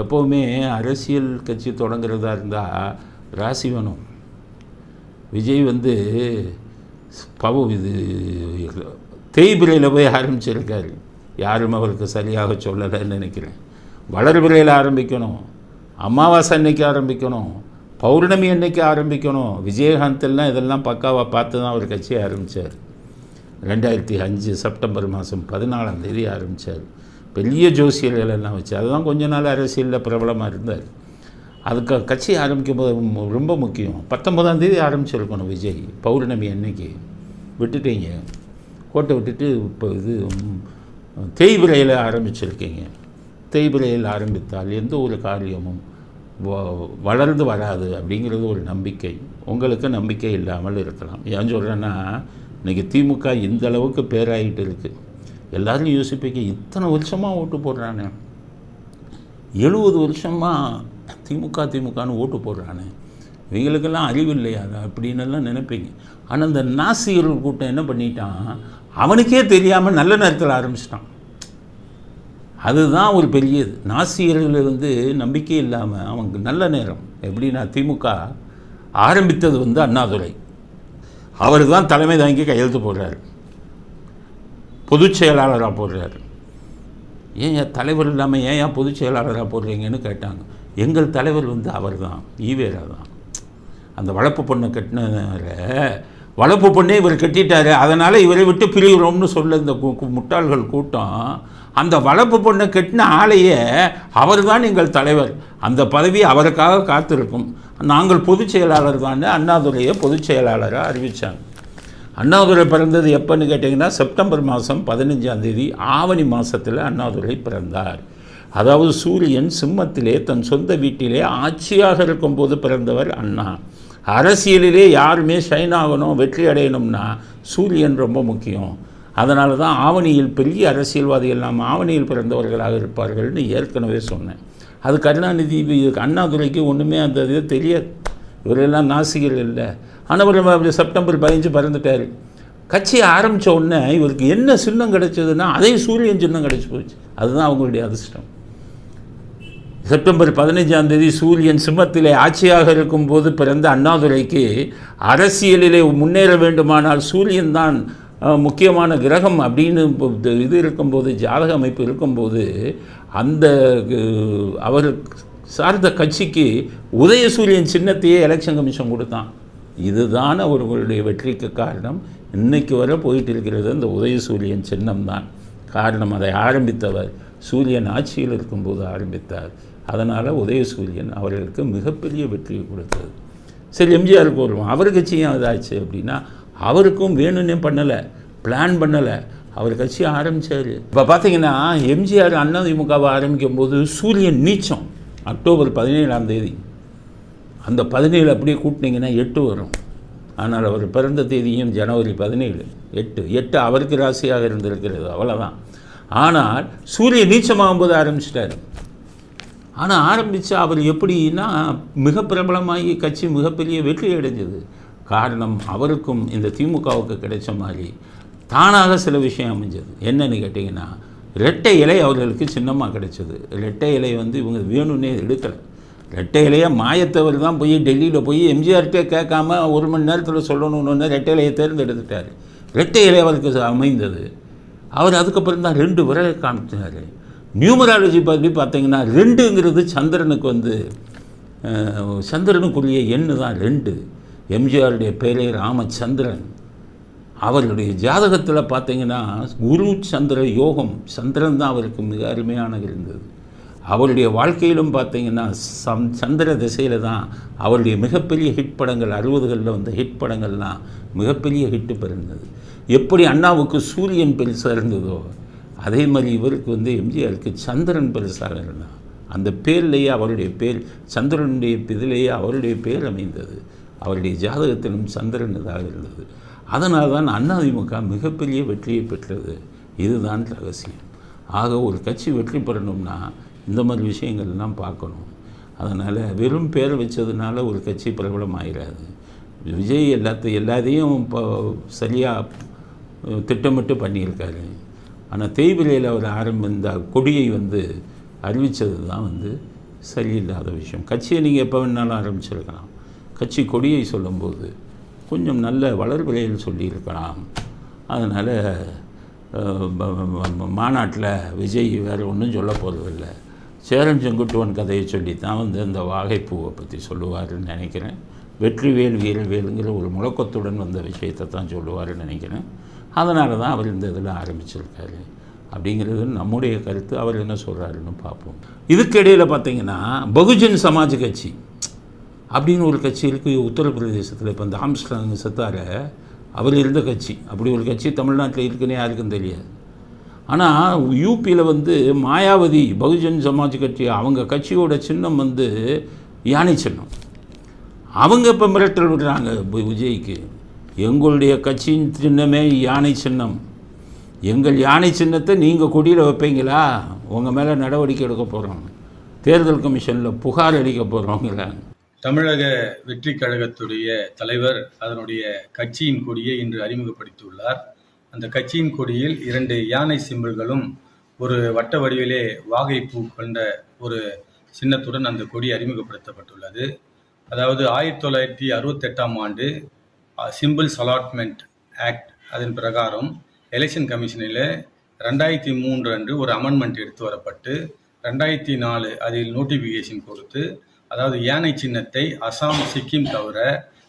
எப்போவுமே அரசியல் கட்சி தொடங்குறதா இருந்தால் ராசி வேணும். விஜய் வந்து பவு இது தேய்பிரையில் போய் ஆரம்பிச்சிருக்காரு. யாரும் அவருக்கு சரியாக சொல்லலைன்னு நினைக்கிறேன். வளர்பிரையில் ஆரம்பிக்கணும். அமாவாசை அன்னைக்கு ஆரம்பிக்கணும். பௌர்ணமி அன்னைக்கு ஆரம்பிக்கணும். விஜயகாந்தெல்லாம் இதெல்லாம் பக்காவாக பார்த்து தான் அவர் கட்சியை ஆரம்பித்தார் ரெண்டாயிரத்தி அஞ்சு செப்டம்பர் மாதம் பதினாலாம் தேதி ஆரம்பித்தார் பெரிய ஜோசியர்கள் எல்லாம் வச்சு அதுதான் கொஞ்ச நாள் அரசியலில் பிரபலமாக இருந்தார். அதுக்கு கட்சி ஆரம்பிக்கும் போது ரொம்ப முக்கியம். பத்தொன்பதாம் தேதி ஆரம்பிச்சிருக்கணும் விஜய். பௌர்ணமி அன்னைக்கு. விட்டுட்டீங்க. கோட்டை விட்டுட்டு இப்போ இது தேய்பிரையில் ஆரம்பிச்சிருக்கீங்க. தேய்பிரையில் ஆரம்பித்தால் எந்த ஒரு காரியமும் வ- வளர்ந்து வராது அப்படிங்கிறது ஒரு நம்பிக்கை. உங்களுக்கு நம்பிக்கை இல்லாமல் இருக்கலாம். ஏன் சொல்கிறேன்னா இன்றைக்கி திமுக இந்த அளவுக்கு பேராயிட்டு இருக்குது எல்லாரும் யோசிப்பீங்க இத்தனை வருஷமாக ஓட்டு போடுறானே. எழுபது வருஷமாக திமுக திமுகன்னு ஓட்டு போடுறானே. இவங்களுக்கெல்லாம் அறிவு இல்லையா? அது அப்படின்னுலாம் நினைப்பீங்க. ஆனால் இந்த நாசிகர்கள் கூட்டம் என்ன பண்ணிட்டான்? அவனுக்கே தெரியாமல் நல்ல நேரத்தில் ஆரம்பிச்சிட்டான். அதுதான் ஒரு பெரியது. நாசிகர்கள் வந்து நம்பிக்கை இல்லாமல் அவனுக்கு நல்ல நேரம். எப்படின்னா திமுக ஆரம்பித்தது வந்து அண்ணாதுரை. அவர் தான் தலைமை தாங்கி கையெழுத்து போடுறாரு. பொதுச் செயலாளராக போடுறாரு. ஏன் என் தலைவர் இல்லாமல் ஏன் ஏன் பொதுச் செயலாளராக போடுறீங்கன்னு கேட்டாங்க. எங்கள் தலைவர் வந்து அவர் தான் ஈவேரா தான் அந்த வளர்ப்பு பொண்ணை கட்டினதுனால வளர்ப்பு பொண்ணே இவர் கட்டிட்டாரு. அதனால் இவரை விட்டு பிரிகிறோம்னு சொல்ல இந்த முட்டாள்கள் கூட்டம் அந்த வளர்ப்பு பொண்ணை கட்டின ஆளையே அவர் தான் எங்கள் தலைவர். அந்த பதவி அவருக்காக காத்திருக்கும். நாங்கள் பொதுச் செயலாளர் தான். அண்ணாதுரையை பொதுச் செயலாளராக அறிவித்தாங்க அண்ணாதுரை பிறந்தது எப்போன்னு கேட்டிங்கன்னா செப்டம்பர் மாதம் பதினஞ்சாம் தேதி ஆவணி மாதத்தில் அண்ணாதுரை பிறந்தார். அதாவது சூரியன் சிம்மத்திலே தன் சொந்த வீட்டிலே ஆட்சியாக இருக்கும்போது பிறந்தவர் அண்ணா. அரசியலிலே யாருமே ஷைன் ஆகணும் வெற்றி அடையணும்னா சூரியன் ரொம்ப முக்கியம். அதனால தான் ஆவணியில் பெரிய அரசியல்வாதிகள் நாம் ஆவணியில் பிறந்தவர்களாக இருப்பார்கள்னு ஏற்கனவே சொன்னேன். அது கருணாநிதி அண்ணாதுரைக்கு ஒன்றுமே அந்த இது தெரியாது. இவரெல்லாம் நாசிகர் இல்லை. ஆனால் அப்படி செப்டம்பர் பதினஞ்சு பறந்துட்டார். கட்சி ஆரம்பித்த உடனே இவருக்கு என்ன சின்னம் கிடைச்சதுன்னா அதே சூரியன் சின்னம் கிடைச்சி போச்சு. அதுதான் அவங்களுடைய அதிர்ஷ்டம். செப்டம்பர் பதினைஞ்சாம் தேதி சூரியன் சிம்மத்திலே ஆட்சியாக இருக்கும்போது பிறந்த அண்ணாதுரைக்கு அரசியலிலே முன்னேற வேண்டுமானால் சூரியன் தான் முக்கியமான கிரகம் அப்படின்னு இது இருக்கும்போது ஜாதக அமைப்பு இருக்கும்போது அந்த அவர் சார்ந்த கட்சிக்கு உதய சூரியன் சின்னத்தையே எலெக்ஷன் கமிஷன் கொடுத்தான். இதுதான் அவர்களுடைய வெற்றிக்கு காரணம். இன்னைக்கு வர போயிட்டு இருக்கிறது அந்த உதயசூரியன் சின்னம் தான் காரணம் அதை ஆரம்பித்தவர் சூரியன் ஆட்சியில் இருக்கும்போது ஆரம்பித்தார். அதனால் உதயசூரியன் அவர்களுக்கு மிகப்பெரிய வெற்றியை கொடுத்தது. சரி எம்ஜிஆருக்கு வருவோம் அவர் கட்சியும் இதாச்சு அப்படின்னா அவருக்கும் வேணும்னே பண்ணலை பிளான் பண்ணலை. அவர் கட்சி ஆரம்பித்தார் இப்போ பார்த்தீங்கன்னா எம்ஜிஆர் அதிமுகவை ஆரம்பிக்கும் போது சூரியன் நீச்சம் அக்டோபர் பதினேழாம் தேதி. அந்த பதினேழு அப்படியே கூட்டினீங்கன்னா எட்டு வரும். ஆனால் அவர் பிறந்த தேதியும் ஜனவரி பதினேழு. எட்டு. எட்டு அவருக்கு ராசியாக இருந்திருக்கிறது. அவ்வளோதான் ஆனால் சூரியன் நீச்சமாகும்போது ஆரம்பிச்சிட்டாரு. ஆனால் ஆரம்பித்து அவர் எப்படின்னா மிக பிரபலமாகி கட்சி மிகப்பெரிய வெற்றி அடைஞ்சது. காரணம் அவருக்கும் இந்த திமுகவுக்கு கிடைச்ச மாதிரி தானாக சில விஷயம் அமைஞ்சது. என்னன்னு கேட்டிங்கன்னா ரெட்டை இலை அவர்களுக்கு சின்னமாக கிடைச்சது. ரெட்டை இலை வந்து இவங்க வேணும்னே எடுக்கலை. ரெட்டை மாயத்தவர் தான் போய் டெல்லியில் போய் எம்ஜிஆர்கிட்ட கேட்காம ஒரு மணி நேரத்தில் சொல்லணும்னு ரெட்டையிலையை தேர்ந்தெடுத்துட்டார். ரெட்டை அவருக்கு அமைந்தது. அவர் அதுக்கப்புறம் தான் ரெண்டு விரலை காமிச்சார். நியூமராலஜி பற்றி பார்த்தீங்கன்னா ரெண்டுங்கிறது சந்திரனுக்கு வந்து சந்திரனுக்குரிய எண்ணு தான் ரெண்டு. எம்ஜிஆருடைய பேரே ராமச்சந்திரன். அவருடைய ஜாதகத்தில் பார்த்தீங்கன்னா குரு சந்திர யோகம் சந்திரன் தான் அவருக்கு மிக அருமையான இருந்தது. அவருடைய வாழ்க்கையிலும் பார்த்தீங்கன்னா சம் சந்திர திசையில் தான் அவருடைய மிகப்பெரிய ஹிட் படங்கள் அறுபதுகளில் வந்த ஹிட் படங்கள்லாம் மிகப்பெரிய ஹிட்டு பிறந்தது எப்படி அண்ணாவுக்கு சூரியன் பெருசாக இருந்ததோ அதே மாதிரி இவருக்கு வந்து எம்ஜிஆருக்கு சந்திரன் பெருசாக இருந்தான் அந்த பேர்லேயே அவருடைய பேர் சந்திரனுடைய இதிலேயே அவருடைய பேர் அமைந்தது. அவருடைய ஜாதகத்திலும் சந்திரன் இதாக இருந்தது. அதனால் தான் அதிமுக மிகப்பெரிய வெற்றியை பெற்றது. இதுதான் ரகசியம். ஆக ஒரு கட்சி வெற்றி பெறணும்னா இந்த மாதிரி விஷயங்கள்லாம் பார்க்கணும். அதனால் வெறும் பேரை வச்சதுனால ஒரு கட்சி பிரபலம் ஆயிடாது விஜய் எல்லாத்தையும் எல்லாத்தையும் இப்போ சரியாக திட்டமிட்டு பண்ணியிருக்காரு. ஆனால் தேய்விலையில் அவர் ஆரம்ப இந்த கொடியை வந்து அறிவித்தது தான் வந்து சரியில்லாத விஷயம். கட்சியை நீங்கள் எப்போ வேணாலும் ஆரம்பிச்சிருக்கலாம். கட்சி கொடியை சொல்லும்போது கொஞ்சம் நல்ல வளர்விலையில் சொல்லியிருக்கலாம். அதனால் மாநாட்டில் விஜய் வேறு ஒன்றும் சொல்ல போகிறதில்ல சேரன் செங்குட்டுவன் கதையை சொல்லித்தான் வந்து அந்த வாகைப்பூவை பற்றி சொல்லுவாருன்னு நினைக்கிறேன். வெற்றிவேல் வீரவேலுங்கிற ஒரு முழக்கத்துடன் வந்த விஷயத்தை தான் சொல்லுவாருன்னு நினைக்கிறேன். அதனால தான் அவர் இந்த இதில் ஆரம்பிச்சிருக்காரு. அப்படிங்கிறது நம்முடைய கருத்து. அவர் என்ன சொல்கிறாருன்னு பார்ப்போம். இதுக்கிடையில் பார்த்தீங்கன்னா பகுஜன் சமாஜ் கட்சி அப்படின்னு ஒரு கட்சி இருக்குது உத்தரப்பிரதேசத்தில் இப்போ இந்த ஆம்ஸ்டாங் செத்தார அவர் இருந்த கட்சி. அப்படி ஒரு கட்சி தமிழ்நாட்டில் இருக்குன்னு யாருக்கும் தெரியாது. ஆனால் யூபியில் வந்து மாயாவதி பகுஜன் சமாஜ் கட்சி அவங்க கட்சியோட சின்னம் வந்து யானை சின்னம். அவங்க இப்போ மிரட்டல் விடுறாங்க விஜய்க்கு. எங்களுடைய கட்சியின் சின்னமே யானை சின்னம். எங்கள் யானை சின்னத்தை நீங்கள் கொடியில் வைப்பீங்களா? உங்கள் மேலே நடவடிக்கை எடுக்க போகிறோம் தேர்தல் கமிஷனில் புகார் அளிக்க போகிறோங்களா தமிழக வெற்றி கழகத்துடைய தலைவர் அதனுடைய கட்சியின் கொடியை இன்று அறிமுகப்படுத்தியுள்ளார். அந்த கட்சியின் கொடியில் இரண்டு யானை சிம்பிள்களும் ஒரு வட்ட வடிவிலே வாகைப்பூ கொண்ட ஒரு சின்னத்துடன் அந்த கொடி அறிமுகப்படுத்தப்பட்டுள்ளது. அதாவது ஆயிரத்தி தொள்ளாயிரத்தி அறுபத்தெட்டாம் ஆண்டு சிம்பிள்ஸ் அலாட்மெண்ட் ஆக்ட் அதன் பிரகாரம் எலெக்ஷன் கமிஷனில் ரெண்டாயிரத்தி மூன்று அன்று ஒரு அமெண்ட்மெண்ட் எடுத்து வரப்பட்டு ரெண்டாயிரத்தி நாலு அதில் நோட்டிஃபிகேஷன் கொடுத்து அதாவது யானை சின்னத்தை அசாம் சிக்கிம் தவிர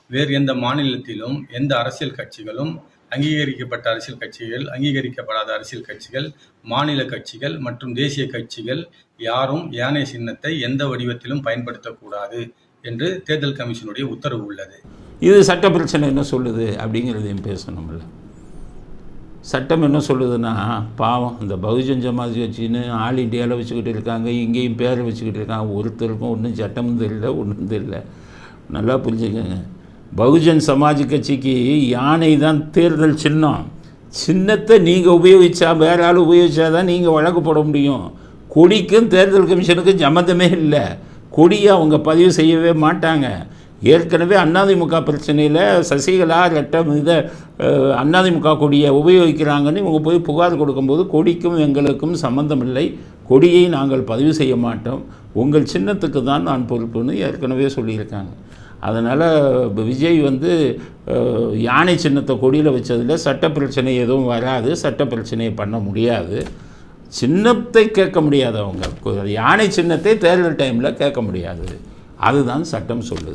வேறு எந்த மாநிலத்திலும் எந்த அரசியல் கட்சிகளும் அங்கீகரிக்கப்பட்ட அரசியல் கட்சிகள் அங்கீகரிக்கப்படாத அரசியல் கட்சிகள் மாநில கட்சிகள் மற்றும் தேசிய கட்சிகள் யாரும் யானை சின்னத்தை எந்த வடிவத்திலும் பயன்படுத்தக்கூடாது என்று தேர்தல் கமிஷனுடைய உத்தரவு உள்ளது. இது சட்ட பிரச்சனை என்ன சொல்லுது அப்படிங்கிறதையும் பேசணும்ல. சட்டம் என்ன சொல்லுதுன்னா பாவம் இந்த பகுஜன் சமாஜ் கட்சின்னு ஆல் இண்டியாவில் வச்சுக்கிட்டு இருக்காங்க இங்கேயும் பேரை வச்சுக்கிட்டு இருக்காங்க ஒருத்தருக்கும் ஒன்றும் சட்டமும் தெரியல ஒன்றும் தெரியல. நல்லா புரிஞ்சுக்கங்க. பகுஜன் சமாஜ் கட்சிக்கு யானை தான் தேர்தல் சின்னம். சின்னத்தை நீங்கள் உபயோகித்தா வேற ஆள் உபயோகித்தா தான் நீங்கள் வழக்கு போட முடியும். கொடிக்கும் தேர்தல் கமிஷனுக்கும் சம்மந்தமே இல்லை. கொடியை அவங்க பதிவு செய்யவே மாட்டாங்க. ஏற்கனவே அண்ணாதிமுக பிரச்சனையில் சசிகலா ரெட்டம் இதை அண்ணாதிமுக கொடியை உபயோகிக்கிறாங்கன்னு இவங்க போய் புகார் கொடுக்கும்போது கொடிக்கும் எங்களுக்கும் சம்மந்தம் இல்லை கொடியை நாங்கள் பதிவு செய்ய மாட்டோம். உங்கள் சின்னத்துக்கு தான் நான் பொறுப்புன்னு ஏற்கனவே சொல்லியிருக்காங்க. அதனால் விஜய் வந்து யானை சின்னத்தை கொடியில் வச்சதில் சட்ட பிரச்சனை எதுவும் வராது சட்ட பிரச்சனையை பண்ண முடியாது. சின்னத்தை கேட்க முடியாது அவங்க யானை சின்னத்தை தேர்தல் டைமில் கேட்க முடியாது. அதுதான் சட்டம் சொல்லுது.